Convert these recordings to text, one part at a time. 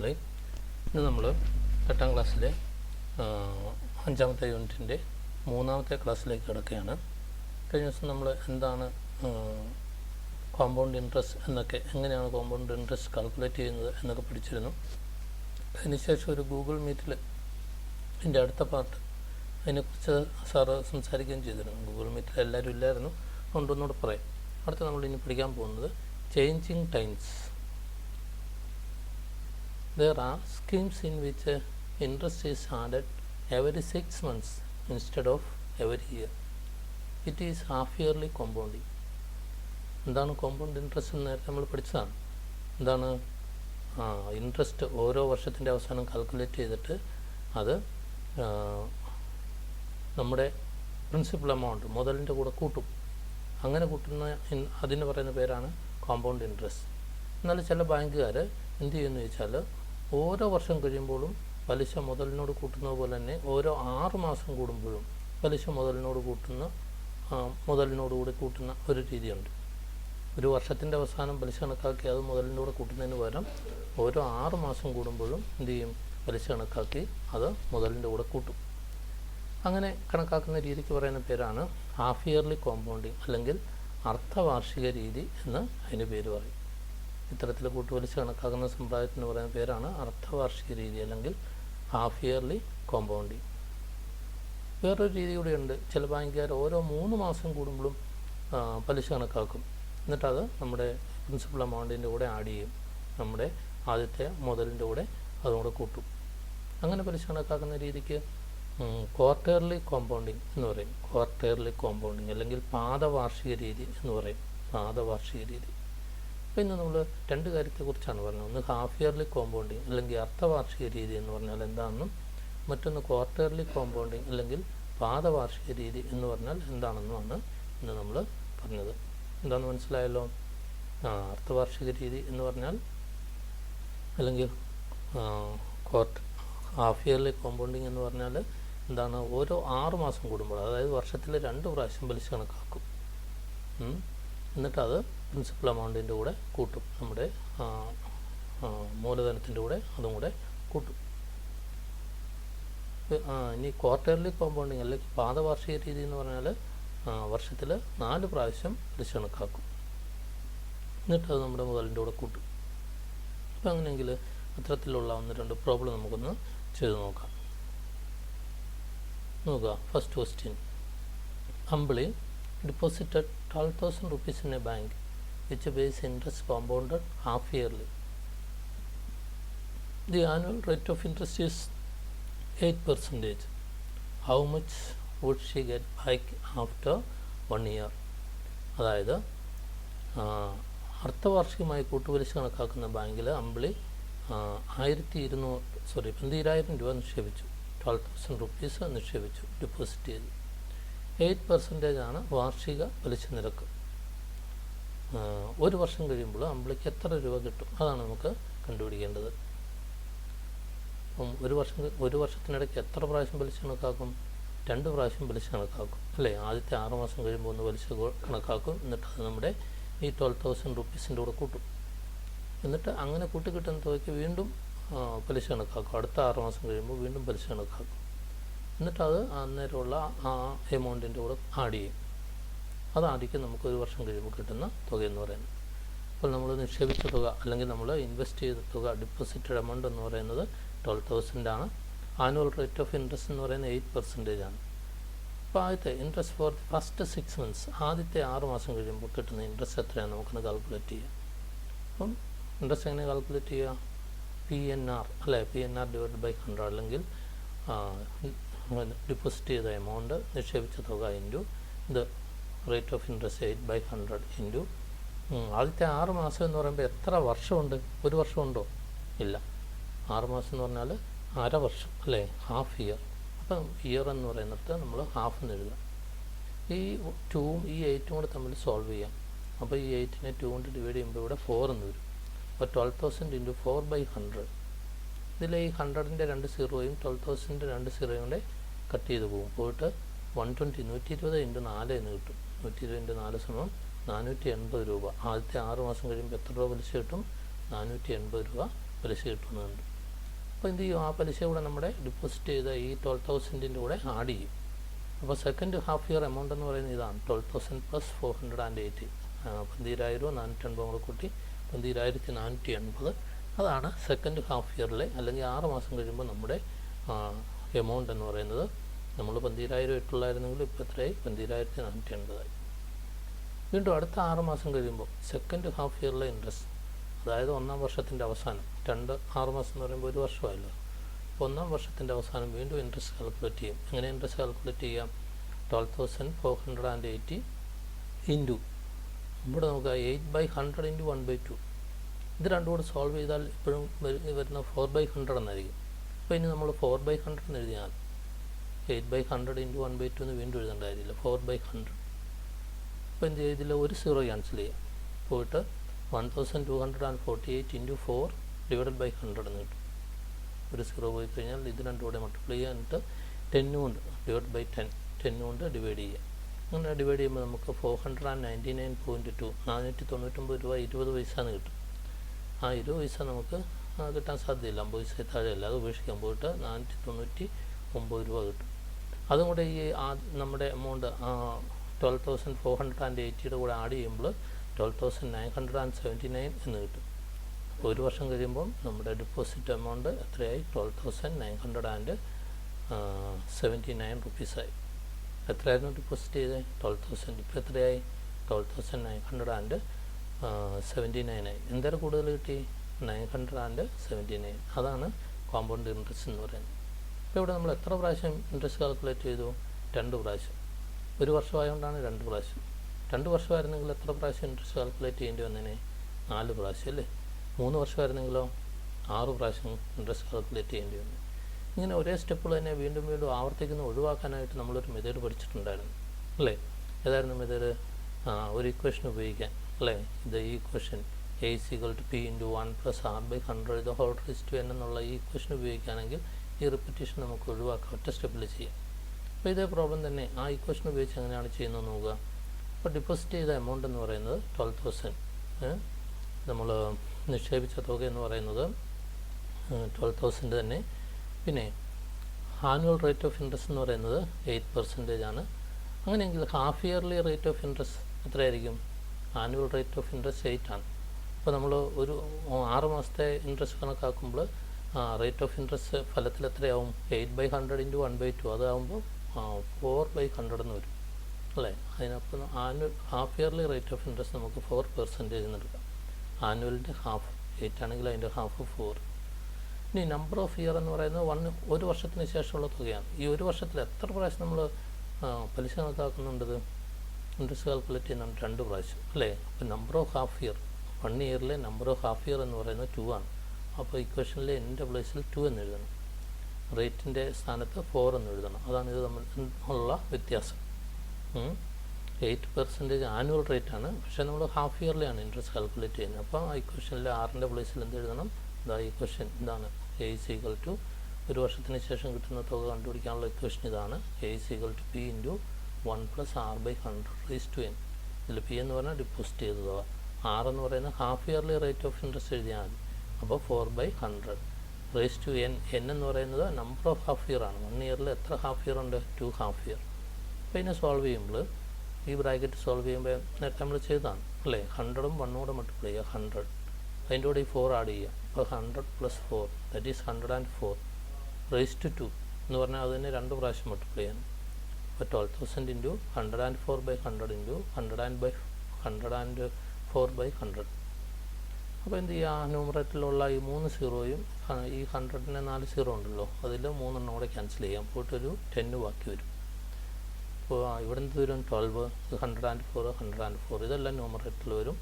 മക്കളെ ഇന്ന് നമ്മൾ എട്ടാം ക്ലാസ്സിലെ അഞ്ചാമത്തെ യൂണിറ്റിന്റെ മൂന്നാമത്തെ ക്ലാസ്സിലേക്ക് കിടക്കുകയാണ്. കഴിഞ്ഞ ദിവസം നമ്മൾ എന്താണ് കോമ്പൗണ്ട് ഇൻട്രസ്റ്റ് എന്നൊക്കെ എങ്ങനെയാണ് കോമ്പൗണ്ട് ഇൻട്രസ്റ്റ് കാൽക്കുലേറ്റ് ചെയ്യുന്നത് എന്നൊക്കെ പഠിച്ചിരുന്നു. അതിനുശേഷം ഒരു ഗൂഗിൾ മീറ്റിൽ എന്റെ അടുത്ത പാർട്ട് അതിനെക്കുറിച്ച് സാറ് സംസാരിക്കുകയും ചെയ്തിരുന്നു. ഗൂഗിൾ മീറ്റിൽ എല്ലാവരും ഇല്ലായിരുന്നു. അതുകൊണ്ടൊന്നുകൂടെ പറയാം. അടുത്ത നമ്മൾ ഇനി പഠിക്കാൻ പോകുന്നത് changing times There are schemes in which uh, interest is added every six months instead of every year. It is half yearly compounding എന്താണ് കോമ്പൗണ്ട് ഇൻട്രസ്റ്റ് എന്ന് നേരത്തെ നമ്മൾ പഠിച്ചതാണ്. എന്താണ് ഇൻട്രസ്റ്റ് ഓരോ വർഷത്തിന്റെ അവസാനം കാൽക്കുലേറ്റ് ചെയ്തിട്ട് അത് നമ്മുടെ പ്രിൻസിപ്പൽ എമൗണ്ട് മുതലിന്റെ കൂടെ കൂട്ടും. അങ്ങനെ കൂട്ടുന്ന അതിന് പറയുന്ന പേരാണ് കോമ്പൗണ്ട് ഇൻട്രസ്റ്റ് എന്നാൽ ചില ബാങ്കുകാർ എന്ത് ചെയ്യുമെന്ന് ചോദിച്ചാൽ ഓരോ വർഷം കഴിയുമ്പോഴും പലിശ മുതലിനോട് കൂട്ടുന്നത് പോലെ തന്നെ ഓരോ ആറ് മാസം കൂടുമ്പോഴും പലിശ മുതലിനോട് കൂട്ടുന്ന മുതലിനോട് കൂടി കൂട്ടുന്ന ഒരു രീതിയുണ്ട്. ഒരു വർഷത്തിന്റെ അവസാനം പലിശ കണക്കാക്കി അത് മുതലിനോട് കൂടെ കൂട്ടുന്നതിന് പകരം ഓരോ ആറ് മാസം കൂടുമ്പോഴും എന്ത് ചെയ്യും? പലിശ കണക്കാക്കി അത് മുതലിന്റെ കൂടെ കൂട്ടും. അങ്ങനെ കണക്കാക്കുന്ന രീതിക്ക് പറയുന്ന പേരാണ് ഹാഫ് ഇയർലി കോമ്പൗണ്ടിങ് അല്ലെങ്കിൽ അർദ്ധവാർഷിക രീതി എന്ന് അതിന് പേര് പറയും. ഇത്തരത്തിൽ കൂട്ടുപലിശ കണക്കാക്കുന്ന സമ്പ്രദായത്തിന് പറയുന്ന പേരാണ് അർദ്ധവാർഷിക രീതി അല്ലെങ്കിൽ ഹാഫ് ഇയർലി കോമ്പൗണ്ടിങ് വേറൊരു രീതി കൂടിയുണ്ട് ചില ബാങ്കുകാർ ഓരോ മൂന്ന് മാസം കൂടുമ്പോഴും പലിശ കണക്കാക്കും. എന്നിട്ടത് നമ്മുടെ പ്രിൻസിപ്പൽ എമൗണ്ടിന്റെ കൂടെ ആഡ് ചെയ്യും. നമ്മുടെ ആദ്യത്തെ മുതലിന്റെ കൂടെ അതും കൂടെ കൂട്ടും. അങ്ങനെ പലിശ കണക്കാക്കുന്ന രീതിക്ക് ക്വാർട്ടേർലി കോമ്പൗണ്ടിങ് എന്ന് പറയും. ക്വാർട്ടേർലി കോമ്പൗണ്ടിങ് അല്ലെങ്കിൽ പാദവാർഷിക രീതി എന്ന് പറയും. പാദവാർഷിക രീതി. അപ്പോൾ ഇന്ന് നമ്മൾ രണ്ട് കാര്യത്തെക്കുറിച്ചാണ് പറഞ്ഞത്. ഒന്ന് ഹാഫ് ഇയർലി കോമ്പൗണ്ടിങ് അല്ലെങ്കിൽ അർദ്ധവാർഷിക രീതി എന്ന് പറഞ്ഞാൽ എന്താണെന്നും മറ്റൊന്ന് ക്വാർട്ടർലി കോമ്പൗണ്ടിങ് അല്ലെങ്കിൽ പാദവാർഷിക രീതി എന്ന് പറഞ്ഞാൽ എന്താണെന്നുമാണ് ഇന്ന് നമ്മൾ പറഞ്ഞത്. എന്താണെന്ന് മനസ്സിലായല്ലോ? അർദ്ധവാർഷിക രീതി എന്ന് പറഞ്ഞാൽ അല്ലെങ്കിൽ ക്വാർട്ടർ ഹാഫ് ഇയർലി കോമ്പൗണ്ടിങ് എന്ന് പറഞ്ഞാൽ എന്താണ്? ഓരോ ആറ് മാസം കൂടുമ്പോൾ അതായത് വർഷത്തിൽ രണ്ട് പ്രാവശ്യം പലിശ കണക്കാക്കും. ഉം. പ്രിൻസിപ്പൽ എമൗണ്ടിന്റെ കൂടെ കൂട്ടും. നമ്മുടെ മൂലധനത്തിന്റെ കൂടെ അതും കൂടെ കൂട്ടും. ഇനി ക്വാർട്ടർലി കോമ്പൗണ്ടിങ് അല്ലെങ്കിൽ പാദവാർഷിക രീതി എന്ന് പറഞ്ഞാൽ വർഷത്തിൽ നാല് പ്രാവശ്യം പലിശ കണക്കാക്കും. എന്നിട്ട് അത് നമ്മുടെ മുതലിന്റെ കൂടെ കൂട്ടും. അപ്പോൾ അങ്ങനെയെങ്കിൽ അത്തരത്തിലുള്ള ഒന്ന് രണ്ട് പ്രോബ്ലം നമുക്കൊന്ന് ചെയ്ത് നോക്കാം. നോക്കുക first question Ambili deposited 12,000 rupees in a bank. Which pays interest compounded half yearly. The annual rate of interest is 8 percentage. How much would she get back after one year? അതായത് അർത്ഥവാർഷികമായി കൂട്ടുപലിശ കണക്കാക്കുന്ന ബാങ്കിൽ അമ്പിളി ആയിരത്തി ഇരുന്നൂറ് sorry പന്തിരായിരം രൂപ നിക്ഷേപിച്ചു twelve thousand rupees നിക്ഷേപിച്ചു deposit ചെയ്തു എയ്റ്റ് പെർസെന്റേജ് ആണ് വാർഷിക പലിശ നിരക്ക് ഒരു വർഷം കഴിയുമ്പോൾ അമ്പിളിക്ക് എത്ര രൂപ കിട്ടും? അതാണ് നമുക്ക് കണ്ടുപിടിക്കേണ്ടത്. അപ്പം ഒരു വർഷം ഒരു വർഷത്തിനിടയ്ക്ക് എത്ര പ്രാവശ്യം പലിശ കണക്കാക്കും? രണ്ട് പ്രാവശ്യം പലിശ കണക്കാക്കും അല്ലേ? ആദ്യത്തെ ആറ് മാസം കഴിയുമ്പോൾ ഒന്ന് പലിശ കണക്കാക്കും എന്നിട്ട് അത് നമ്മുടെ ഈ ട്വൽവ് തൗസൻഡ് റുപ്പീസിന്റെ കൂടെ കൂട്ടും. എന്നിട്ട് അങ്ങനെ കൂട്ടി കിട്ടുന്ന തുകയ്ക്ക് വീണ്ടും പലിശ കണക്കാക്കും. അടുത്ത ആറ് മാസം കഴിയുമ്പോൾ വീണ്ടും പലിശ കണക്കാക്കും. എന്നിട്ട് അത് അന്നേരമുള്ള ആ എമൗണ്ടിന്റെ കൂടെ ആഡ് ചെയ്യും. അതായിരിക്കും നമുക്ക് ഒരു വർഷം കഴിയുമ്പോൾ കിട്ടുന്ന തുക എന്ന് പറയുന്നത്. അപ്പോൾ നമ്മൾ നിക്ഷേപിച്ച തുക അല്ലെങ്കിൽ നമ്മൾ ഇൻവെസ്റ്റ് ചെയ്ത തുക ഡിപ്പോസിറ്റഡ് എമൗണ്ട് എന്ന് പറയുന്നത് ട്വൽവ് തൗസൻഡ് ആണ്. ആനുവൽ റേറ്റ് ഓഫ് ഇൻട്രസ്റ്റ് എന്ന് പറയുന്നത് എയ്റ്റ് പെർസെന്റേജ് ആണ്. അപ്പോൾ ആദ്യത്തെ interest for the first six months ആദ്യത്തെ ആറ് മാസം കഴിയുമ്പോൾ കിട്ടുന്ന ഇൻട്രസ്റ്റ് എത്രയാണ് നമുക്കൊന്ന് കാൽക്കുലേറ്റ് ചെയ്യാം. അപ്പം ഇൻട്രസ്റ്റ് എങ്ങനെ കാൽക്കുലേറ്റ് ചെയ്യുക പി എൻ ആർ അല്ലേ? P N R divide by hundred അല്ലെങ്കിൽ ഡിപ്പോസിറ്റ് ചെയ്ത എമൗണ്ട് നിക്ഷേപിച്ച തുക ഇന്റു ഇത് rate of interest eight by hundred into ആദ്യത്തെ ആറ് മാസം എന്ന് പറയുമ്പോൾ എത്ര വർഷമുണ്ട്? ഒരു വർഷമുണ്ടോ? ഇല്ല. ആറ് മാസം എന്ന് പറഞ്ഞാൽ അര വർഷം അല്ലേ? ഹാഫ് ഇയർ അപ്പം ഇയർ എന്ന് പറയുന്നിടത്ത് നമ്മൾ ഹാഫ് എന്ന് എഴുതാം. ഈ ടൂവും ഈ എയ്റ്റും കൂടെ തമ്മിൽ സോൾവ് ചെയ്യാം. അപ്പോൾ ഈ എയ്റ്റിനെ ടു കൊണ്ട് ഡിവൈഡ് ചെയ്യുമ്പോൾ ഇവിടെ ഫോർ എന്ന് വരും. അപ്പോൾ twelve thousand into four by hundred ഇതിൽ ഈ ഹൺഡ്രഡിന്റെ രണ്ട് സീറോയും ട്വൽവ് തൗസൻഡിന്റെ രണ്ട് സീറോയും കൂടെ കട്ട് ചെയ്ത് പോകും. പോയിട്ട് വൺ ട്വന്റി നൂറ്റി ഇരുപത് ഇന്റു നാല് എന്ന് കിട്ടും. നൂറ്റി ഇരുപതിന്റെ നാല് സമയം നാനൂറ്റി എൺപത് രൂപ. ആദ്യത്തെ ആറ് മാസം കഴിയുമ്പോൾ എത്ര രൂപ പലിശ കിട്ടും? നാനൂറ്റി എൺപത് രൂപ പലിശ കിട്ടുന്നുണ്ട്. അപ്പോൾ എന്ത് ചെയ്യും? ആ പലിശ കൂടെ നമ്മുടെ ഡിപ്പോസിറ്റ് ചെയ്ത ഈ ട്വൽവ് തൗസൻഡിന്റെ കൂടെ ആഡ് ചെയ്യും. അപ്പോൾ സെക്കൻഡ് ഹാഫ് ഇയർ എമൗണ്ട് എന്ന് പറയുന്നത് ഇതാണ്. Twelve thousand plus four hundred and eighty പന്തീരായിരവും നാനൂറ്റി എൺപത് കൂടെ കൂട്ടി പന്തീരായിരത്തി നാനൂറ്റി എൺപത് അതാണ് സെക്കൻഡ് ഹാഫ് ഇയറിലെ അല്ലെങ്കിൽ ആറ് മാസം കഴിയുമ്പോൾ നമ്മുടെ എമൗണ്ട് എന്ന് പറയുന്നത് നമ്മൾ പന്തിരായിരം ഇട്ടുള്ളായിരുന്നെങ്കിൽ ഇപ്പോൾ എത്രയായി? പന്തിരായിരത്തി നാനൂറ്റി എൺപതായി വീണ്ടും അടുത്ത ആറ് മാസം കഴിയുമ്പോൾ സെക്കൻഡ് ഹാഫ് ഇയറിലെ ഇൻട്രസ്റ്റ് അതായത് ഒന്നാം വർഷത്തിന്റെ അവസാനം. രണ്ട് ആറ് മാസം എന്ന് പറയുമ്പോൾ ഒരു വർഷമായല്ലോ. അപ്പോൾ ഒന്നാം വർഷത്തിന്റെ അവസാനം വീണ്ടും ഇൻട്രസ്റ്റ് കാൽക്കുലേറ്റ് ചെയ്യും. എങ്ങനെ ഇൻട്രസ്റ്റ് കാൽക്കുലേറ്റ് ചെയ്യാം? Twelve thousand four hundred and eighty into ഇവിടെ നമുക്ക് eight by hundred into one by two ഇത് രണ്ടും കൂടെ സോൾവ് ചെയ്താൽ ഇപ്പോഴും വരുന്ന ഫോർ ബൈ ഹൺഡ്രഡ് എന്നായിരിക്കും. അപ്പോൾ ഇനി നമ്മൾ ഫോർ ബൈ ഹൺഡ്രഡ് എന്ന് എഴുതിയാൽ eight by hundred into one by two എന്ന് വീണ്ടും എഴുതേണ്ടായിരുന്നില്ല ഫോർ ബൈ ഹൺഡ്രഡ് അപ്പോൾ എന്ത് ചെയ്തില്ല ഒരു സീറോ ക്യാൻസൽ ചെയ്യാം. പോയിട്ട് one thousand two hundred and forty eight into four divided by hundred എന്ന് കിട്ടും. ഒരു സീറോ പോയി കഴിഞ്ഞാൽ ഇത് രണ്ടും കൂടെ മൾട്ടിപ്ലൈ ചെയ്യുക എന്നിട്ട് ടെന്നു കൊണ്ട് ഡിവൈഡ് ബൈ ടെൻ ടെന്നു കൊണ്ട് ഡിവൈഡ് ചെയ്യുക അങ്ങനെ ഡിവൈഡ് ചെയ്യുമ്പോൾ നമുക്ക് four hundred and ninety nine point two നാനൂറ്റി തൊണ്ണൂറ്റൊമ്പത് രൂപ ഇരുപത് പൈസ ആണ് കിട്ടും. ആ ഇരുപത് പൈസ നമുക്ക് കിട്ടാൻ സാധ്യതയില്ല. അമ്പത് പൈസ താഴെയല്ല അത് ഉപേക്ഷിക്കാൻ പോയിട്ട് നാനൂറ്റി തൊണ്ണൂറ്റി ഒമ്പത് രൂപ കിട്ടും. അതും കൂടെ ഈ നമ്മുടെ amount twelve thousand four hundred and എയ്റ്റിയുടെ കൂടെ ആഡ് ചെയ്യുമ്പോൾ twelve thousand nine hundred and seventy nine എന്ന് കിട്ടും. ഒരു വർഷം കഴിയുമ്പോൾ നമ്മുടെ ഡെപ്പോസിറ്റ് എമൗണ്ട് എത്രയായി? Twelve thousand nine hundred and seventy nine റുപ്പീസായി എത്രയായിരുന്നു ഡെപ്പോസിറ്റ് ചെയ്തത് ട്വൽവ് തൗസൻഡ് ഇപ്പോൾ എത്രയായി? Twelve thousand nine hundred and seventy നയനായി എന്തായാലും കൂടുതൽ കിട്ടി? Nine hundred and seventy nine അതാണ് കോമ്പൗണ്ട് ഇൻട്രസ്റ്റ് എന്ന് പറയുന്നത്. ഇപ്പോൾ ഇവിടെ നമ്മൾ എത്ര പ്രാവശ്യം ഇൻട്രസ്റ്റ് കാൽക്കുലേറ്റ് ചെയ്തു? രണ്ട് പ്രാവശ്യം. ഒരു വർഷമായതുകൊണ്ടാണ് രണ്ട് പ്രാവശ്യം. രണ്ട് വർഷമായിരുന്നെങ്കിൽ എത്ര പ്രാവശ്യം ഇൻട്രസ്റ്റ് കാൽക്കുലേറ്റ് ചെയ്യേണ്ടി വന്നതിന് നാല് പ്രാവശ്യം അല്ലേ? മൂന്ന് വർഷമായിരുന്നെങ്കിലോ ആറ് പ്രാവശ്യം ഇൻട്രസ്റ്റ് കാൽക്കുലേറ്റ് ചെയ്യേണ്ടി വന്നു. ഇങ്ങനെ ഒരേ സ്റ്റെപ്പുകൾ തന്നെ വീണ്ടും വീണ്ടും ആവർത്തിക്കുന്ന. ഒഴിവാക്കാനായിട്ട് നമ്മളൊരു മെത്തേഡ് പഠിച്ചിട്ടുണ്ടായിരുന്നു. അല്ലേ? ഏതായിരുന്നു മെത്തേഡ് ഒരു ഇക്വേഷൻ ഉപയോഗിക്കാൻ. അല്ലേ? ഇത് ഈ equation A സികൾ to P into one plus R by hundred ഇത് ഹോൾ റിസ്റ്റ് എൻ എന്നുള്ള ഈ ഇക്വേഷൻ ഉപയോഗിക്കുകയാണെങ്കിൽ ഈ റിപ്പറ്റീഷൻ നമുക്ക് ഒഴിവാക്കാം. ഒറ്റ സ്റ്റെപ്പിൽ ചെയ്യാം. അപ്പോൾ ഇതേ പ്രോബ്ലം തന്നെ ആ ഇക്വേഷൻ ഉപയോഗിച്ച് എങ്ങനെയാണ് ചെയ്യുന്നത് നോക്കുക. അപ്പോൾ ഡിപ്പോസിറ്റ് ചെയ്ത എമൗണ്ട് എന്ന് പറയുന്നത് ട്വൽവ് തൗസൻഡ് നമ്മൾ നിക്ഷേപിച്ച തുക എന്ന് പറയുന്നത് ട്വൽവ് തൗസൻഡ് തന്നെ. പിന്നെ ആനുവൽ റേറ്റ് ഓഫ് ഇൻട്രസ്റ്റ് എന്ന് പറയുന്നത് എയ്റ്റ് പെർസെന്റേജ് ആണ്. അങ്ങനെയെങ്കിൽ half yearly rate of interest എത്രയായിരിക്കും? Annual rate of interest eight ആണ്. അപ്പോൾ നമ്മൾ ഒരു ആറ് മാസത്തെ ഇൻട്രസ്റ്റ് കണക്കാക്കുമ്പോൾ റേറ്റ് ഓഫ് ഇൻട്രസ്റ്റ് ഫലത്തിൽ എത്രയാവും? Eight by hundred into one by two അതാകുമ്പോൾ ഫോർ ബൈ ഹൺഡ്രഡ് എന്ന് വരും. അല്ലേ? അതിനപ്പം annual half yearly rate of interest നമുക്ക് ഫോർ പെർസെന്റേജ് എന്ന് എടുക്കാം. ആനുവലിന്റെ ഹാഫ് എയ്റ്റ് ആണെങ്കിൽ അതിന്റെ ഹാഫ് ഫോർ ഇനി നമ്പർ ഓഫ് ഇയർ എന്ന് പറയുന്നത് വൺ ഒരു വർഷത്തിന് ശേഷമുള്ള തുകയാണ്. ഈ ഒരു വർഷത്തിൽ എത്ര പ്രാവശ്യം നമ്മൾ പലിശ കണക്കാക്കുന്നുണ്ടത് ഇൻട്രസ്റ്റ് കാൽക്കുലേറ്റ് ചെയ്യുന്നുണ്ട് രണ്ട് പ്രാവശ്യം. അല്ലേ? അപ്പോൾ number of half year one ഇയറിലെ number of half year എന്ന് പറയുന്നത് ടു ആണ്. അപ്പോൾ ഇക്വേഷനിൽ എന്റെ പ്ലേസിൽ ടു എന്ന് എഴുതണം. റേറ്റിന്റെ സ്ഥാനത്ത് ഫോർ എന്ന് എഴുതണം. അതാണ് ഇത് തമ്മിൽ ഉള്ള വ്യത്യാസം. എയ്റ്റ് പെർസെന്റേജ് ആനുവൽ റേറ്റ് ആണ്. പക്ഷേ നമ്മൾ ഹാഫ് ഇയർലിയാണ് ഇൻട്രസ്റ്റ് കാൽക്കുലേറ്റ് ചെയ്യുന്നത്. അപ്പോൾ ആ ഇക്വഷനിൽ ആറിന്റെ പ്ലേസിൽ എന്ത് എഴുതണം? ഇതാ ഇക്വേഷൻ ഇതാണ്. എ ഈക്വൽ ടു ഒരു വർഷത്തിന് ശേഷം കിട്ടുന്ന തുക കണ്ടുപിടിക്കാനുള്ള ഇക്വേഷൻ ഇതാണ്. A equal to P into one plus R by hundred raise to N ഇതിൽ പി എന്ന് പറഞ്ഞാൽ ഡിപ്പോസിറ്റ് ചെയ്ത തുക ആർ എന്ന് പറയുന്നത് half yearly rate of interest എഴുതിയാൽ മതി. അപ്പോൾ four by hundred raise to N N എന്ന് പറയുന്നത് നമ്പർ ഓഫ് ഹാഫ് ഇയർ ആണ്. വൺ ഇയറിൽ എത്ര ഹാഫ് ഇയർ ഉണ്ട്? ടു ഹാഫ് ഇയർ അപ്പോൾ ഇതിനെ സോൾവ് ചെയ്യുമ്പോൾ ഈ ബ്രാക്കറ്റ് സോൾവ് ചെയ്യുമ്പോൾ നേരത്തെ നമ്മൾ ചെയ്തതാണ് അല്ലേ? ഹൺഡ്രഡും വണ്ണൂടെ മൾട്ടിപ്ലൈ ചെയ്യുക. ഹൺഡ്രഡ് അതിന്റെ കൂടെ ഈ ഫോർ ആഡ് ചെയ്യുക. അപ്പോൾ hundred plus four that is hundred and four raise to two എന്ന് പറഞ്ഞാൽ അത് തന്നെ രണ്ട് പ്രാവശ്യം മൾട്ടിപ്ലൈ ചെയ്യണം. അപ്പോൾ twelve thousand into hundred and four by hundred into hundred and by hundred and four by hundred അപ്പോൾ എന്ത് ചെയ്യുക? ന്യൂമറേറ്ററിലുള്ള ഈ മൂന്ന് സീറോയും ഈ ഹൺഡ്രഡിന്റെ നാല് സീറോ ഉണ്ടല്ലോ അതിൽ മൂന്നെണ്ണം കൂടെ ക്യാൻസൽ ചെയ്യാം. പോയിട്ടൊരു ടെന്ന് ബാക്കി വരും. അപ്പോൾ ഇവിടെ നിന്ന് വരും twelve hundred and four hundred and four. ഇതെല്ലാം ന്യൂമറേറ്ററിൽ വരും.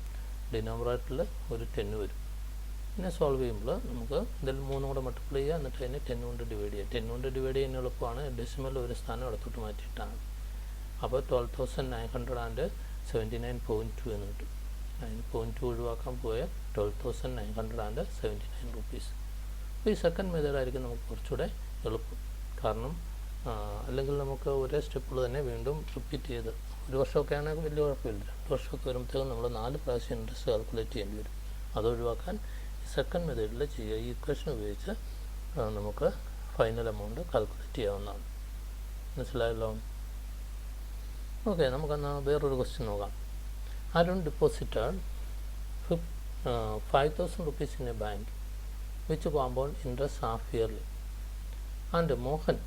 ഡിനോമറേറ്ററിൽ ഒരു ടെന്ന് വരും. പിന്നെ സോൾവ് ചെയ്യുമ്പോൾ നമുക്ക് ഇതിൽ മൂന്നും കൂടെ മൾട്ടിപ്ലൈ ചെയ്യുക എന്നിട്ട് അതിനെ ടെൻ കൊണ്ട് ഡിവൈഡ് ചെയ്യുക. ടെൻ കൊണ്ട് ഡിവൈഡ് ചെയ്യുന്ന എളുപ്പമാണ്. ഡെസിമൽ ഒരു സ്ഥാനം ഇടത്തോട്ട് മാറ്റിയിട്ടാണ്. അപ്പോൾ twelve thousand nine hundred and seventy nine point two എന്ന് കിട്ടും. നയൻ പോയിന്റ് ടു ഒഴിവാക്കാൻ പോയാൽ 12,900 ആൻഡ് സെവന്റി നയൻ റുപ്പീസ് അപ്പോൾ ഈ സെക്കൻഡ് മെത്തേഡായിരിക്കും നമുക്ക് കുറച്ചുകൂടെ എളുപ്പം. കാരണം അല്ലെങ്കിൽ നമുക്ക് ഒരേ സ്റ്റെപ്പിൽ തന്നെ വീണ്ടും റിപ്പീറ്റ് ചെയ്ത് ഒരു വർഷമൊക്കെ ആണെങ്കിൽ വലിയ കുഴപ്പമില്ല. രണ്ട് വർഷമൊക്കെ വരുമ്പോഴത്തേക്കും നമ്മൾ നാല് പ്രാവശ്യം ഇൻട്രസ്റ്റ് കാൽക്കുലേറ്റ് ചെയ്യേണ്ടി വരും. അതൊഴിവാക്കാൻ ഈ സെക്കൻഡ് മെത്തേഡിൽ ചെയ്യുക. ഈ ഇക്വേഷൻ ഉപയോഗിച്ച് നമുക്ക് ഫൈനൽ എമൗണ്ട് കാൽക്കുലേറ്റ് ചെയ്യാവുന്നതാണ്. മനസ്സിലായല്ലോ? ഓക്കെ നമുക്കെന്നാൽ വേറൊരു ക്വസ്റ്റ്യൻ നോക്കാം. Arun ഡിപ്പോസിറ്റാണ് five thousand rupees in a bank which compound interest half yearly and Mohan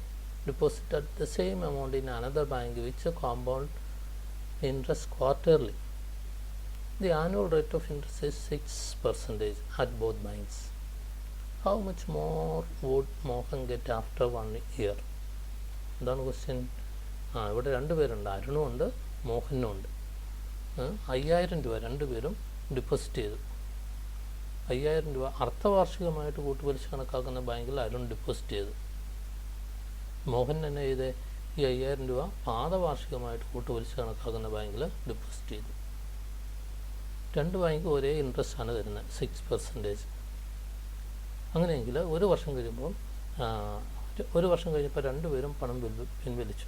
deposited the same amount in another bank which compound interest quarterly. The annual rate of interest is 6 percentage at both banks. How much more would Mohan get after one year? എന്താണ് question ആ ഇവിടെ രണ്ട് പേരുണ്ട് അരുണും ഉണ്ട് മോഹനും ഉണ്ട് അയ്യായിരം രൂപ രണ്ടുപേരും ഡെപ്പോസിറ്റ് ചെയ്തു അയ്യായിരം രൂപ അർദ്ധവാർഷികമായിട്ട് കൂട്ടുപലിശ കണക്കാക്കുന്ന ബാങ്കിൽ അരുൺ ഡിപ്പോസിറ്റ് ചെയ്തു. മോഹൻ തന്നെ ചെയ്ത് ഈ അയ്യായിരം രൂപ പാദവാർഷികമായിട്ട് കൂട്ടുപലിശ കണക്കാക്കുന്ന ബാങ്കിൽ ഡിപ്പോസിറ്റ് ചെയ്തു. രണ്ട് ബാങ്ക് ഒരേ ഇൻട്രസ്റ്റ് ആണ് തരുന്നത് സിക്സ് പെർസെന്റേജ് അങ്ങനെയെങ്കിൽ ഒരു വർഷം കഴിയുമ്പോൾ ഒരു- വർഷം കഴിഞ്ഞപ്പോൾ രണ്ടുപേരും പണം പിൻവ- പിൻവലിച്ചു.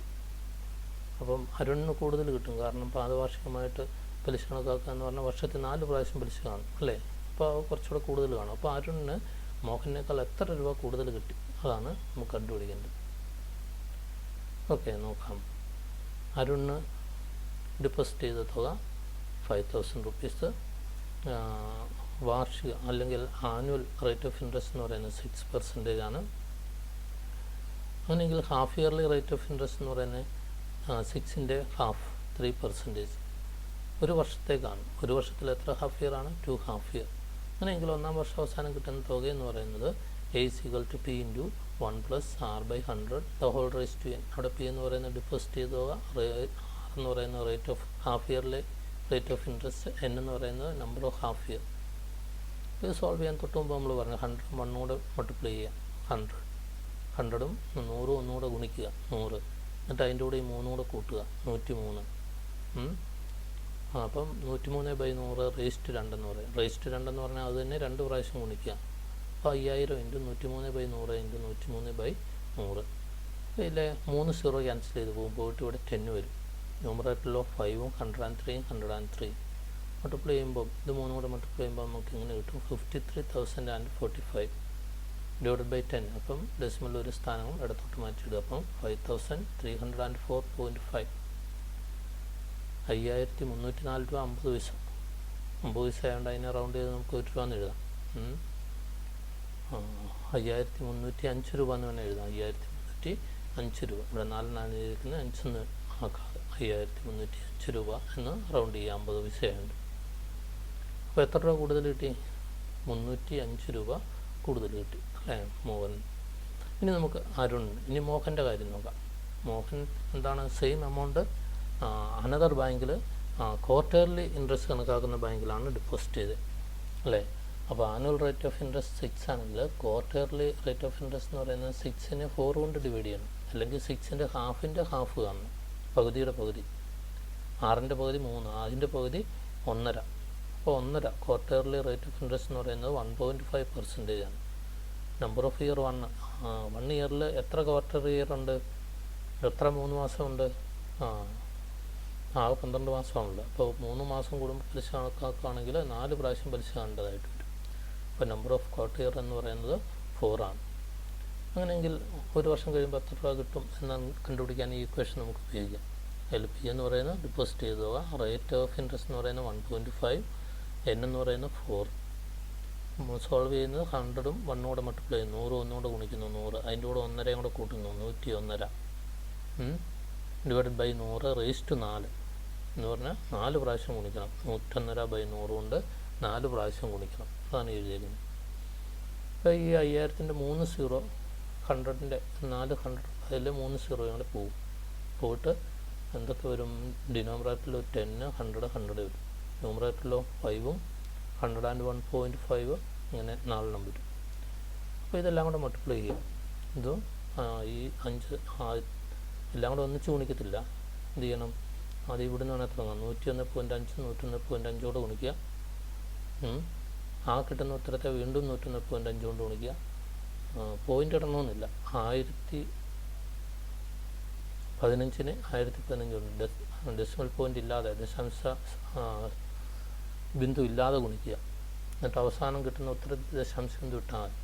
അപ്പം അരുണിന് കൂടുതൽ കിട്ടും. കാരണം പാദവാർഷികമായിട്ട് പലിശ കണക്കാക്കുക എന്ന് പറഞ്ഞാൽ വർഷത്തിൽ നാല് പ്രാവശ്യം പലിശ കാണും അല്ലേ? അപ്പോൾ കുറച്ചുകൂടെ കൂടുതൽ കാണും. അപ്പോൾ അരുണിന് മോഹനേക്കാൾ എത്ര രൂപ കൂടുതൽ കിട്ടി? അതാണ് നമുക്ക് കണ്ടുപിടിക്കേണ്ടത്. ഓക്കെ നോക്കാം. അരുണിന് ഡിപ്പോസിറ്റ് ചെയ്ത തുക ഫൈവ് തൗസൻഡ് റുപ്പീസ് വാർഷിക അല്ലെങ്കിൽ ആനുവൽ റേറ്റ് ഓഫ് ഇൻട്രസ്റ്റ് എന്ന് പറയുന്നത് സിക്സ് പെർസെന്റേജ് ആണ്. അങ്ങനെയെങ്കിൽ half yearly rate of interest എന്ന് പറയുന്നത് സിക്സിന്റെ ഹാഫ് ത്രീ പെർസെന്റേജ് ഒരു വർഷത്തേക്കാണ്. ഒരു വർഷത്തിൽ എത്ര ഹാഫ് ഇയർ ആണ്? ടു ഹാഫ് ഇയർ അങ്ങനെയെങ്കിൽ ഒന്നാം വർഷം അവസാനം കിട്ടുന്ന തുക എന്ന് പറയുന്നത് A സികൾ to P into one plus R by hundred the whole raise to N അവിടെ പി എന്ന് പറയുന്ന ഡിപ്പോസിറ്റ് ചെയ്ത തുക ആർ എന്ന് പറയുന്ന റേറ്റ് ഓഫ് ഹാഫ് ഇയറിലെ റേറ്റ് ഓഫ് ഇൻട്രസ്റ്റ് എൻ എന്ന് പറയുന്നത് നമ്പർ ഓഫ് ഹാഫ് ഇയർ ഇത് സോൾവ് ചെയ്യാൻ തൊട്ട് മുമ്പ് നമ്മൾ പറഞ്ഞു ഹൺഡ്രഡ് വണ്ണൂടെ മൾട്ടിപ്ലൈ ചെയ്യാം ഹൺഡ്രഡ് ഹൺഡ്രഡും നൂറും ഒന്നുകൂടെ ഗുണിക്കുക. നൂറ്. എന്നിട്ട് അതിന്റെ കൂടെ ഈ മൂന്നും കൂടെ കൂട്ടുക. നൂറ്റി മൂന്ന് അപ്പം നൂറ്റി മൂന്ന് ബൈ നൂറ് റേസ്റ്റ് രണ്ടെന്ന് പറയും. റേസ്റ്റ് രണ്ടെന്ന് പറഞ്ഞാൽ അത് തന്നെ രണ്ട് പ്രാവശ്യം ഗുണിക്കുക. അപ്പോൾ അയ്യായിരം ഇന്റു നൂറ്റി മൂന്ന് ബൈ നൂറ് ഇന്റു നൂറ്റി മൂന്ന് ബൈ നൂറ് ഇല്ലേ മൂന്ന് സീറോ ക്യാൻസൽ ചെയ്ത് പോകും. പോയിട്ട് ഇവിടെ ടെന്ന് വരും. ന്യൂമറേറ്ററിലോ ഫൈവും ഹൺഡ്രഡ് ആൻഡ് ത്രീയും ഹൺഡ്രഡ് ആൻഡ് ത്രീ മൾട്ടിപ്ലൈ ചെയ്യുമ്പോൾ ഇത് മൂന്നും കൂടെ മൾട്ടിപ്ലൈ ചെയ്യുമ്പോൾ നമുക്ക് ഇങ്ങനെ കിട്ടും? Fifty three thousand and forty five divide by ten അപ്പം ഡെസിമൽ ഒരു സ്ഥാനവും ഇടത്തോട്ട് മാറ്റിയിടുക. അപ്പം five thousand three hundred and four point five അയ്യായിരത്തി മുന്നൂറ്റി നാല് രൂപ അമ്പത് പൈസ. അമ്പത് പൈസ ആയതുകൊണ്ട് അതിനെ റൗണ്ട് ചെയ്ത് നമുക്ക് ഒരു രൂപ എന്ന് എഴുതാം. അയ്യായിരത്തി മുന്നൂറ്റി അഞ്ച് രൂപ എന്ന് വേണമെങ്കിൽ എഴുതാം. അയ്യായിരത്തി മുന്നൂറ്റി അഞ്ച് രൂപ. ഇവിടെ നാല് നാല് ഇരിക്കുന്നത് അഞ്ചെന്ന് ആക്കാതെ അയ്യായിരത്തി മുന്നൂറ്റി അഞ്ച് രൂപ എന്ന് റൗണ്ട് ചെയ്യുക അമ്പത് പൈസ ആയതുകൊണ്ട് അപ്പോൾ എത്ര രൂപ കൂടുതൽ കിട്ടി? മുന്നൂറ്റി അഞ്ച് രൂപ കൂടുതൽ കിട്ടി അല്ലേ മോഹൻ? ഇനി നമുക്ക് അരുൺ ഇനി മോഹന്റെ കാര്യം നോക്കാം. മോഹൻ എന്താണ് സെയിം എമൗണ്ട് അനദർ ബാങ്കിൽ ക്വാർട്ടർലി ഇൻട്രസ്റ്റ് കണക്കാക്കുന്ന ബാങ്കിലാണ് ഡെപ്പോസിറ്റ് ചെയ്തത് അല്ലേ? അപ്പോൾ annual rate of interest six ആണെങ്കിൽ ക്വാർട്ടർലി റേറ്റ് ഓഫ് ഇൻട്രസ്റ്റ് എന്ന് പറയുന്നത് സിക്സിനെ ഫോർ കൊണ്ട് ഡിവൈഡ് ചെയ്യണം. അല്ലെങ്കിൽ സിക്സിന്റെ ഹാഫിന്റെ ഹാഫ് കാണണം. പകുതിയുടെ പകുതി. ആറിന്റെ പകുതി മൂന്ന്. അതിന്റെ പകുതി ഒന്നര. അപ്പോൾ ഒന്നര. ക്വാർട്ടർലി റേറ്റ് ഓഫ് ഇൻട്രസ്റ്റ് എന്ന് പറയുന്നത് വൺ പോയിന്റ് ഫൈവ് പെർസെന്റേജ് ആണ്. Number of year one one ഇയറിൽ എത്ര ക്വാർട്ടർ ഇയർ ഉണ്ട്? എത്ര മൂന്ന് മാസമുണ്ട് ആ ആകെ പന്ത്രണ്ട് മാസമാണല്ലോ അപ്പോൾ മൂന്ന് മാസം കൂടുമ്പോൾ പലിശ കണക്കാക്കുകയാണെങ്കിൽ നാല് പ്രാവശ്യം പലിശ കാണേണ്ടതായിട്ട് വരും. അപ്പോൾ നമ്പർ ഓഫ് ക്വാർട്ടർ ഇയർ എന്ന് പറയുന്നത് ഫോറാണ് അങ്ങനെയെങ്കിൽ ഒരു വർഷം കഴിയുമ്പോൾ എത്ര രൂപ കിട്ടും എന്ന് കണ്ടുപിടിക്കാൻ ഈ ഇക്വേഷൻ നമുക്ക് ഉപയോഗിക്കാം. എൽ പി എന്ന് പറയുന്നത് ഡിപ്പോസിറ്റ് ചെയ്ത തുക റേറ്റ് ഓഫ് ഇൻട്രസ്റ്റ് എന്ന് പറയുന്നത് വൺ പോയിന്റ് ഫൈവ് എൻ എന്ന് പറയുന്നത് ഫോർ സോൾവ് ചെയ്യുന്നത് ഹൺഡ്രഡും വണ്ണും കൂടെ മൾട്ടിപ്ലൈ ചെയ്യുന്നു. നൂറ് ഒന്നുകൂടെ ഗുണിക്കുന്നു നൂറ്. അതിന്റെ കൂടെ ഒന്നരയും കൂടെ കൂട്ടുന്നു. നൂറ്റി ഒന്നര. ഡിവൈഡഡ് ബൈ നൂറ് റേസ് ടു നാല്. എന്ന് പറഞ്ഞാൽ നാല് പ്രാവശ്യം ഗുണിക്കണം. നൂറ്റൊന്നര ബൈ നൂറ് കൊണ്ട് നാല് പ്രാവശ്യം ഗുണിക്കണം. അതാണ് എഴുതിയിരിക്കുന്നത്. അപ്പോൾ ഈ അയ്യായിരത്തിന്റെ മൂന്ന് സീറോ ഹൺഡ്രഡിന്റെ നാല് ഹൺഡ്രഡ് അതിൽ മൂന്ന് സീറോ ഞങ്ങൾ പോകും. പോയിട്ട് എന്തൊക്കെ വരും? ഡിനോമിനേറ്ററിൽ ടെന്ന് ഹൺഡ്രഡ് ഹൺഡ്രഡ് വരും. ന്യൂമറേറ്ററിലോ ഫൈവും hundred and one point five ഇങ്ങനെ നാലെണ്ണം വരും. അപ്പോൾ ഇതെല്ലാം കൂടെ മൾട്ടിപ്ലൈ ചെയ്യും. ഇതും ഈ അഞ്ച് എല്ലാം കൂടെ ഒന്നിച്ച് ഗുണിക്കത്തില്ല. എന്ത് ചെയ്യണം? അത് ഇവിടെ നിന്നാണ് തുടങ്ങുക നൂറ്റി ഒന്ന് പോയിന്റ് അഞ്ച് നൂറ്റൊന്ന് പോയിന്റ് അഞ്ചോട് ഗുണിക്കുക. ആ കിട്ടുന്ന ഉത്തരത്തെ വീണ്ടും നൂറ്റൊന്ന് പോയിന്റ് അഞ്ച് കൊണ്ട് ഗുണിക്കുക. പോയിന്റ് ഇടണമെന്നില്ല. ആയിരത്തി പതിനഞ്ചിന് ആയിരത്തി പതിനഞ്ചുണ്ട് ഡെസ് ഡെസിമൽ പോയിന്റ് ഇല്ലാതെ ദശാംശ ബിന്ദു ഇല്ലാതെ ഗുണിക്കുക. എന്നിട്ട് അവസാനം കിട്ടുന്ന ഉത്തരത്തിൽ ദശാംശ ബിന്ദു ഇട്ടാൽ മതി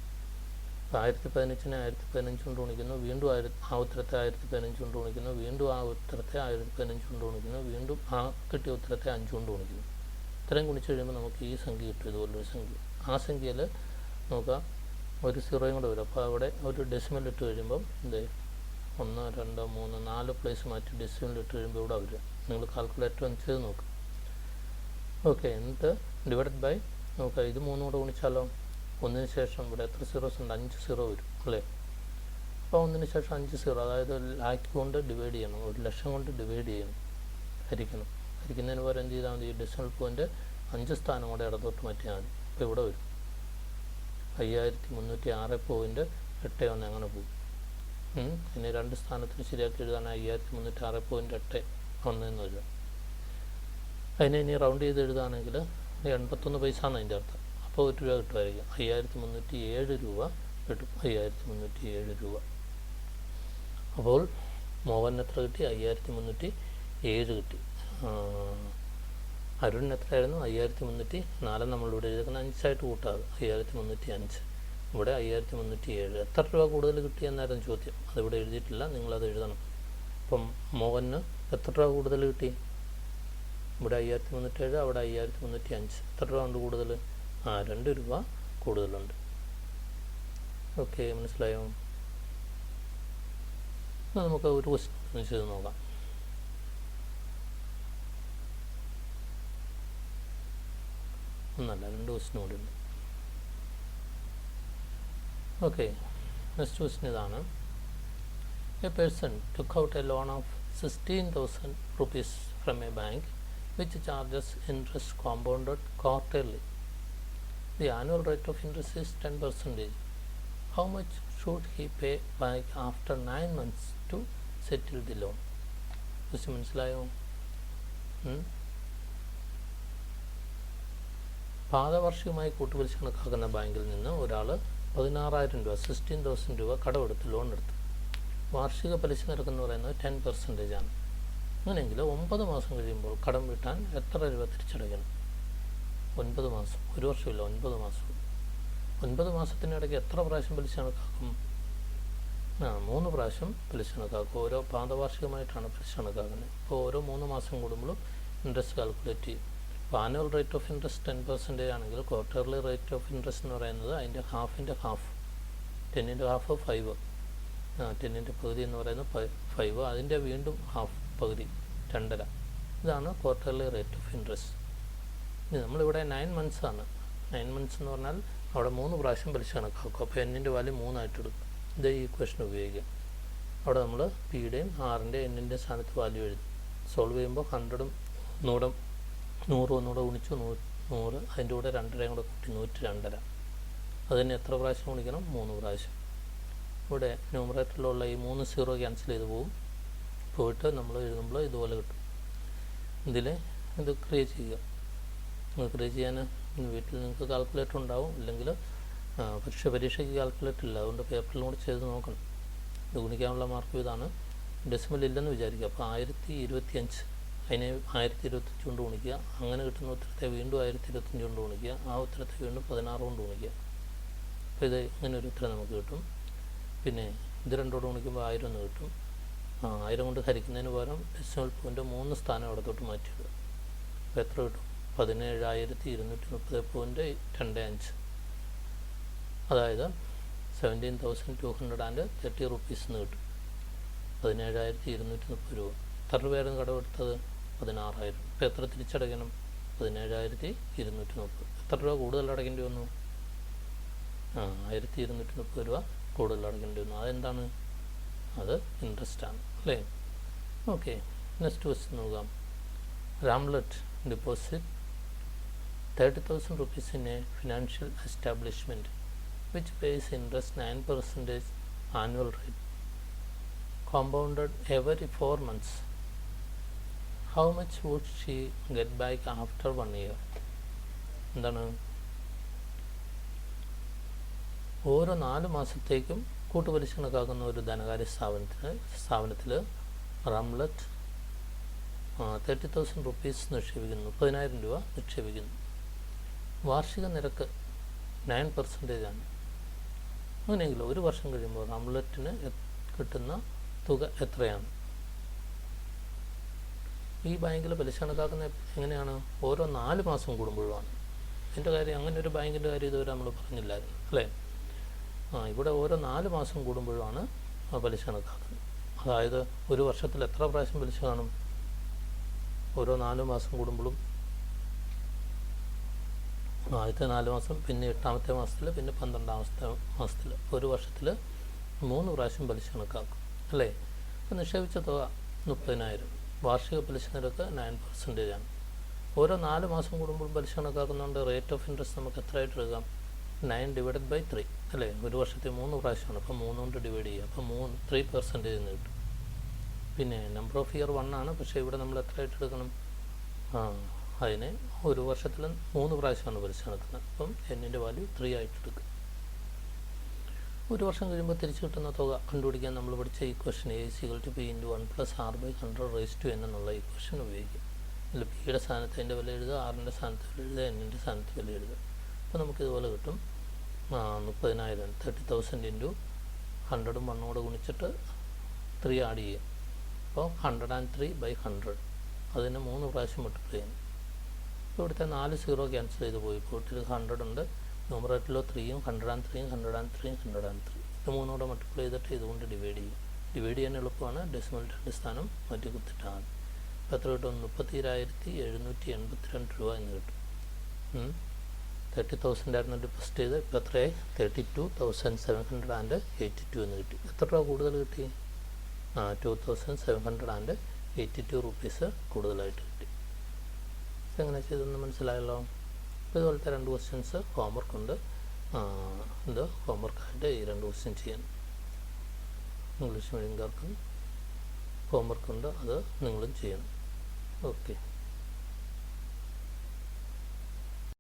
ആയിരത്തി പതിനഞ്ചിനെ ആയിരത്തി പതിനഞ്ച് കൊണ്ട് ഗുണിക്കുന്നു. വീണ്ടും ആയിരത്തി ആ ഉത്തരത്തെ ആയിരത്തി പതിനഞ്ച് കൊണ്ട് ഗുണിക്കുന്നു. വീണ്ടും ആ ഉത്തരത്തെ ആയിരത്തി പതിനഞ്ച് കൊണ്ട് ഗുണിക്കുന്നു. വീണ്ടും ആ കിട്ടിയ ഉത്തരത്തെ അഞ്ച് കൊണ്ട് ഗുണിക്കുന്നു. ഇത്രയും ഗുണിച്ച് കഴിയുമ്പോൾ നമുക്ക് ഈ സംഖ്യ കിട്ടും. ഇതുപോലൊരു സംഖ്യ. ആ സംഖ്യയിൽ നോക്കാം ഒരു സീറോയും കൂടെ വരും. അപ്പോൾ അവിടെ ഒരു ഡെസിമൽ ഇട്ട് കഴിയുമ്പം എന്ത് ഒന്ന് രണ്ട് മൂന്ന് നാല് പ്ലേസ് മാറ്റി ഡെസിമൽ ഇട്ട് കഴിയുമ്പോൾ ഇവിടെ വരിക. നിങ്ങൾ കാൽക്കുലേറ്റർ ഒന്ന് ചെയ്ത് നോക്കുക ഓക്കെ എന്നിട്ട് ഡിവൈഡഡ് ബൈ നോക്കുക. ഇത് മൂന്നും കൂടെ ഗുണിച്ചാലോ? ഒന്നിന് ശേഷം ഇവിടെ എത്ര സീറോസ് ഉണ്ട്? അഞ്ച് സീറോ വരും അല്ലേ? അപ്പോൾ ഒന്നിന് ശേഷം അഞ്ച് സീറോ അതായത് ലാക്ക് കൊണ്ട് ഡിവൈഡ് ചെയ്യണം. ഒരു ലക്ഷം കൊണ്ട് ഡിവൈഡ് ചെയ്യണം ഹരിക്കണം. ഹരിക്കുന്നതിന് പകരം എന്ത് ചെയ്താൽ മതി? ഡെസിമൽ പോയിന്റ് അഞ്ച് സ്ഥാനം കൂടെ ഇടത്തോട്ട് മാറ്റിയാൽ മതി. അപ്പോൾ ഇവിടെ വരും. അയ്യായിരത്തി മുന്നൂറ്റി ആറ് പോയിന്റ് എട്ട് ഒന്ന് അങ്ങനെ പോകും. ഇനി രണ്ട് സ്ഥാനത്തിന് ശരിയാക്കി എഴുതാൻ അയ്യായിരത്തി മുന്നൂറ്റി ആറ് പോയിന്റ് എട്ട് ഒന്ന് എന്ന് എഴുതാം അതിനെ ഇനി റൗണ്ട് ചെയ്ത് എഴുതുകയാണെങ്കിൽ എൺപത്തൊന്ന് പൈസ ആണ് അതിന്റെ അർത്ഥം. ഒരു രൂപ കിട്ടുമായിരിക്കും. അയ്യായിരത്തി മുന്നൂറ്റി ഏഴ് രൂപ കിട്ടും. അയ്യായിരത്തി മുന്നൂറ്റി ഏഴ് രൂപ. അപ്പോൾ മോഹൻ എത്ര കിട്ടി? അയ്യായിരത്തി മുന്നൂറ്റി ഏഴ് കിട്ടി അരുൺ എത്രയായിരുന്നു? അയ്യായിരത്തി മുന്നൂറ്റി നാല് നമ്മളിവിടെ എഴുതുന്ന അഞ്ചായിട്ട് കൂട്ടാതെ. അയ്യായിരത്തി മുന്നൂറ്റി അഞ്ച് ഇവിടെ അയ്യായിരത്തി മുന്നൂറ്റി ഏഴ് എത്ര രൂപ കൂടുതൽ കിട്ടി എന്നായിരുന്നു ചോദ്യം. അതിവിടെ എഴുതിയിട്ടില്ല. നിങ്ങളത് എഴുതണം. അപ്പം മോഹന് എത്ര രൂപ കൂടുതൽ കിട്ടി? ഇവിടെ അയ്യായിരത്തി മുന്നൂറ്റി ഏഴ് അവിടെ അയ്യായിരത്തി മുന്നൂറ്റി അഞ്ച് എത്ര രൂപ ഉണ്ട് കൂടുതൽ? ആ രണ്ട് രൂപ കൂടുതലുണ്ട്. ഓക്കെ മനസ്സിലായോ? നമുക്ക് ഒരു ക്വസ്റ്റ്യൻ ചെയ്ത് നോക്കാം. ഒന്നല്ല രണ്ട് ക്വസ്റ്റ്യൻ കൂടി ഉണ്ട്. ഓക്കെ നെക്സ്റ്റ് ക്വസ്റ്റ്യൻ ഇതാണ്. A person took out a loan of 16,000 rupees from a bank which charges interest compounded quarterly. The annual rate of interest is 10 percentage. How much should he pay back after 9 months to settle the loan? Question മനസ്സിലായോ പാദവാർഷികമായി കൂട്ടുപലിശ കണക്കാക്കുന്ന ബാങ്കിൽ നിന്ന് ഒരാൾ പതിനാറായിരം രൂപ sixteen thousand രൂപ കടമെടുത്ത് loan എടുത്തു. വാർഷിക പലിശ നിരക്ക് എന്ന് പറയുന്നത് ടെൻ പെർസെന്റേജ് ആണ്. അങ്ങനെയെങ്കിൽ ഒമ്പത് മാസം കഴിയുമ്പോൾ കടം വീട്ടാൻ എത്ര രൂപ തിരിച്ചടയ്ക്കണം? ഒൻപത് മാസം ഒരു വർഷമില്ല ഒൻപത് മാസം. ഒൻപത് മാസത്തിനിടയ്ക്ക് എത്ര പ്രാവശ്യം പലിശ കണക്കാക്കും? ആ മൂന്ന് പ്രാവശ്യം പലിശ കണക്കാക്കും. ഓരോ പാദവാർഷികമായിട്ടാണ് പലിശ കണക്കാക്കുന്നത്. ഇപ്പോൾ ഓരോ മൂന്ന് മാസം കൂടുമ്പോഴും ഇൻട്രസ്റ്റ് കാൽക്കുലേറ്റ് ചെയ്യും. ഇപ്പോൾ annual rate of interest ten percentage ആണെങ്കിൽ ക്വാർട്ടർലി റേറ്റ് ഓഫ് ഇൻട്രസ്റ്റ് എന്ന് പറയുന്നത് അതിന്റെ ഹാഫിന്റെ ഹാഫ് ടെന്നിന്റെ ഹാഫ് ഫൈവ് ടെന്നിന്റെ പകുതി എന്ന് പറയുന്നത് ഫൈവ് അതിന്റെ വീണ്ടും ഹാഫ് പകുതി രണ്ടര. ഇതാണ് ക്വാർട്ടർലി റേറ്റ് ഓഫ് ഇൻട്രസ്റ്റ് ഇനി നമ്മളിവിടെ നയൻ മന്ത്സ് ആണ്. നയൻ മന്ത്സ് എന്ന് പറഞ്ഞാൽ അവിടെ മൂന്ന് പ്രാവശ്യം പലിശ കണക്കാക്കും. അപ്പോൾ എന്നിന്റെ വാല്യൂ മൂന്നായിട്ട് എടുക്കും. ഇത് ഈ ക്വസ്റ്റൻ ഉപയോഗിക്കാം അവിടെ നമ്മൾ പിയുടെയും ആറിന്റെ എന്നിന്റെ സ്ഥാനത്ത് വാല്യൂ എഴുതും. സോൾവ് ചെയ്യുമ്പോൾ ഹൺഡ്രഡും നൂറും നൂറ് ഒന്നുകൂടെ ഗുണിച്ചു നൂ നൂറ് അതിന്റെ കൂടെ രണ്ടരയും കൂടെ കൂട്ടി നൂറ്റി രണ്ടര അതിന് എത്ര പ്രാവശ്യം ഗുണിക്കണം? മൂന്ന് പ്രാവശ്യം. ഇവിടെ ന്യൂമറേറ്ററിലുള്ള ഈ മൂന്ന് സീറോ ക്യാൻസൽ ചെയ്ത് പോകും പോയിട്ട് നമ്മൾ എഴുതുമ്പോൾ ഇതുപോലെ കിട്ടും. ഇതിൽ ഇത് ക്രിയേറ്റ് ചെയ്യുക. ക്രിയേറ്റ് ചെയ്യാൻ വീട്ടിൽ നിങ്ങൾക്ക് കാൽക്കുലേറ്റർ ഉണ്ടാവും. ഇല്ലെങ്കിൽ പക്ഷേ പരീക്ഷയ്ക്ക് കാൽക്കുലേറ്റർ ഇല്ല. അതുകൊണ്ട് പേപ്പറിലും കൂടി ചെയ്ത് നോക്കണം. ഇത് ഗുണിക്കാനുള്ള മാർക്ക് ഇതാണ്. ഡെസിമൽ ഇല്ലെന്ന് വിചാരിക്കുക. അപ്പോൾ ആയിരത്തി ഇരുപത്തി അഞ്ച് അതിനെ ആയിരത്തി ഇരുപത്തഞ്ച് കൊണ്ട് ഗുണിക്കുക. അങ്ങനെ കിട്ടുന്ന ഉത്തരത്തെ വീണ്ടും ആയിരത്തി ഇരുപത്തഞ്ച് കൊണ്ട് ഗുണിക്കുക. ആ ഉത്തരത്തെ വീണ്ടും പതിനാറ് കൊണ്ട് ഗുണിക്കുക. അപ്പോൾ ഇത് ഇങ്ങനെ ഒരു ഉത്തരം നമുക്ക് കിട്ടും. പിന്നെ ഇത് രണ്ടോട് ഗുണിക്കുമ്പോൾ ആയിരം എന്ന് കിട്ടും. ആയിരം കൊണ്ട് ഹരിക്കുന്നതിന് പകരം ഡെസിമൽ പോയിന്റ് മൂന്ന് സ്ഥാനം അവിടെ തൊട്ട് മാറ്റിയിടുക. അപ്പോൾ എത്ര കിട്ടും? പതിനേഴായിരത്തി ഇരുന്നൂറ്റി മുപ്പത് പോയിന്റ് രണ്ട് അഞ്ച് അതായത് seventeen thousand two hundred and thirty rupees എന്ന് കിട്ടും. പതിനേഴായിരത്തി ഇരുന്നൂറ്റി മുപ്പത് രൂപ. എത്ര പേരും കടമെടുത്തത്? പതിനാറായിരം. ഇപ്പം എത്ര തിരിച്ചടയ്ക്കണം? പതിനേഴായിരത്തി ഇരുന്നൂറ്റി മുപ്പത് എത്ര രൂപ കൂടുതൽ അടയ്ക്കേണ്ടി വന്നു? ആ ആയിരത്തി ഇരുന്നൂറ്റി മുപ്പത് രൂപ കൂടുതൽ അടയ്ക്കേണ്ടി വന്നു. അതെന്താണ്? അത് ഇൻട്രസ്റ്റ് ആണ് അല്ലേ? ഓക്കെ നെക്സ്റ്റ് ക്വസ്റ്റ്യൻ നോക്കാം. രാംലറ്റ് deposit 30,000 rupees in a financial establishment which pays interest 9 percentage annual rate compounded every four months. How much would she get back after one year? എന്താണ് ഓരോ നാല് മാസത്തേക്കും കൂട്ടുപലിശ കണക്കാക്കുന്ന ഒരു ധനകാര്യ സ്ഥാപനത്തിന് സ്ഥാപനത്തിൽ റംലറ്റ് തേർട്ടി തൗസൻഡ് റുപ്പീസ് നിക്ഷേപിക്കുന്നു മുപ്പതിനായിരം രൂപ നിക്ഷേപിക്കുന്നു വാർഷിക നിരക്ക് നയൻ പെർസെന്റേജ് ആണ്. അങ്ങനെയെങ്കിൽ ഒരു വർഷം കഴിയുമ്പോൾ റംലറ്റിന് കിട്ടുന്ന തുക എത്രയാണ്? ഈ ബാങ്കിൽ പലിശ കണക്കാക്കുന്ന എങ്ങനെയാണ്? ഓരോ നാല് മാസം കൂടുമ്പോഴുമാണ്. എന്റെ കാര്യം അങ്ങനെ ഒരു ബാങ്കിന്റെ കാര്യം ഇതുവരെ നമ്മൾ പറഞ്ഞില്ലായിരുന്നു അല്ലേ? ആ ഇവിടെ ഓരോ നാല് മാസം കൂടുമ്പോഴാണ് ആ പലിശ കണക്കാക്കുന്നത്. അതായത് ഒരു വർഷത്തിൽ എത്ര പ്രാവശ്യം പലിശ കാണും? ഓരോ നാല് മാസം കൂടുമ്പോഴും ആദ്യത്തെ നാല് മാസം പിന്നെ എട്ടാമത്തെ മാസത്തിൽ പിന്നെ പന്ത്രണ്ടാമത്തെ മാസത്തിൽ ഒരു വർഷത്തിൽ മൂന്ന് പ്രാവശ്യം പലിശ കണക്കാക്കും. അല്ലേ? അപ്പോൾ നിക്ഷേപിച്ച തുക മുപ്പതിനായിരം. വാർഷിക പലിശ നിരക്ക് നയൻ പെർസെന്റേജ് ആണ്. ഓരോ നാല് മാസം കൂടുമ്പോൾ പലിശ കണക്കാക്കുന്നതുകൊണ്ട് റേറ്റ് ഓഫ് ഇൻട്രസ്റ്റ് നമുക്ക് എത്രയായിട്ട് എടുക്കാം? Nine divided by three. അല്ലേ? ഒരു വർഷത്തെ മൂന്ന് പ്രാവശ്യമാണ്. അപ്പോൾ മൂന്ന് കൊണ്ട് ഡിവൈഡ് ചെയ്യുക. അപ്പോൾ മൂന്ന് ത്രീ പെർസെന്റേജ് എന്ന് കിട്ടും. പിന്നെ നമ്പർ ഓഫ് ഇയർ വൺ ആണ്. പക്ഷേ ഇവിടെ നമ്മൾ എത്രയായിട്ട് എടുക്കണം? ആ അതിന് ഒരു വർഷത്തിൽ മൂന്ന് പ്രാവശ്യമാണ് പലിശ നടക്കുന്നത് അപ്പം എന്നിന്റെ വാല്യൂ ത്രീ ആയിട്ട് എടുക്കുക. ഒരു വർഷം കഴിയുമ്പോൾ തിരിച്ചു കിട്ടുന്ന തുക കണ്ടുപിടിക്കാൻ നമ്മൾ പഠിച്ച ഈ question A സികൾ to P into one plus R by hundred raise to N എന്നുള്ള ഈ ക്വസ്റ്റൻ ഉപയോഗിക്കും അല്ല പിയുടെ സ്ഥാനത്ത് അതിന്റെ വില എഴുതുക ആറിന്റെ സ്ഥാനത്ത് വില എഴുതുക എന്നിന്റെ സ്ഥാനത്ത് വില എഴുതുക. അപ്പോൾ നമുക്ക് ഇതുപോലെ കിട്ടും. മുപ്പതിനായിരം തേർട്ടി തൗസൻഡ് ഇന്റു ഹൺഡ്രഡും വണ്ണോട് ഗുണിച്ചിട്ട് ത്രീ ആഡ് ചെയ്യും അപ്പോൾ hundred and three by hundred അതിന് മൂന്ന് പ്രാവശ്യം മൾട്ടിപ്ലൈ ചെയ്യണം ഇപ്പോൾ ഇവിടുത്തെ നാല് സീറോ ക്യാൻസൽ ചെയ്ത് പോയി. പോയിട്ടിൽ ഹൺഡ്രഡ് ഉണ്ട്. ന്യൂമറേറ്ററിലോ ത്രീയും ഹൺഡ്രഡ് ആൻഡ് ത്രീയും ഹൺഡ്രഡ് ആൻഡ് ത്രീയും ഹൺഡ്രഡ് ആൻഡ് ത്രീ ഇത് മൂന്നോടെ മൾട്ടിപ്ലൈ ചെയ്തിട്ട് ഇതുകൊണ്ട് ഡിവൈഡ് ചെയ്യും. ഡിവൈഡ് ചെയ്യാൻ എളുപ്പമാണ്. ഡെസിമൽ രണ്ട് സ്ഥാനം മാറ്റി കുത്തിട്ടാണ് അപ്പോൾ എത്ര കിട്ടും? മുപ്പത്തിരായിരത്തി എഴുന്നൂറ്റി എൺപത്തി രണ്ട് രൂപ എന്ന് കിട്ടും. തേർട്ടി തൗസൻഡ് ആയിരുന്നു ഡിപ്പോസിറ്റ് ചെയ്ത്. ഇപ്പോൾ എത്രയായി? Thirty two thousand seven hundred and eighty two എന്ന് കിട്ടി. എത്ര രൂപ കൂടുതൽ കിട്ടി? ആ two thousand seven hundred and eighty two rupees കൂടുതലായിട്ട് കിട്ടി എങ്ങനെ ചെയ്തെന്ന് മനസ്സിലായല്ലോ? അപ്പോൾ ഇതുപോലത്തെ രണ്ട് ക്വസ്റ്റ്യൻസ് ഹോംവർക്ക് ഉണ്ട്. ഇത് ഹോംവർക്കായിട്ട് ഈ രണ്ട് ക്വസ്റ്റ്യൻ ചെയ്യാൻ. ഇംഗ്ലീഷ് മീഡിയംകാർക്ക് ഹോംവർക്ക് ഉണ്ട് അത് നിങ്ങളും ചെയ്യണം. ഓക്കെ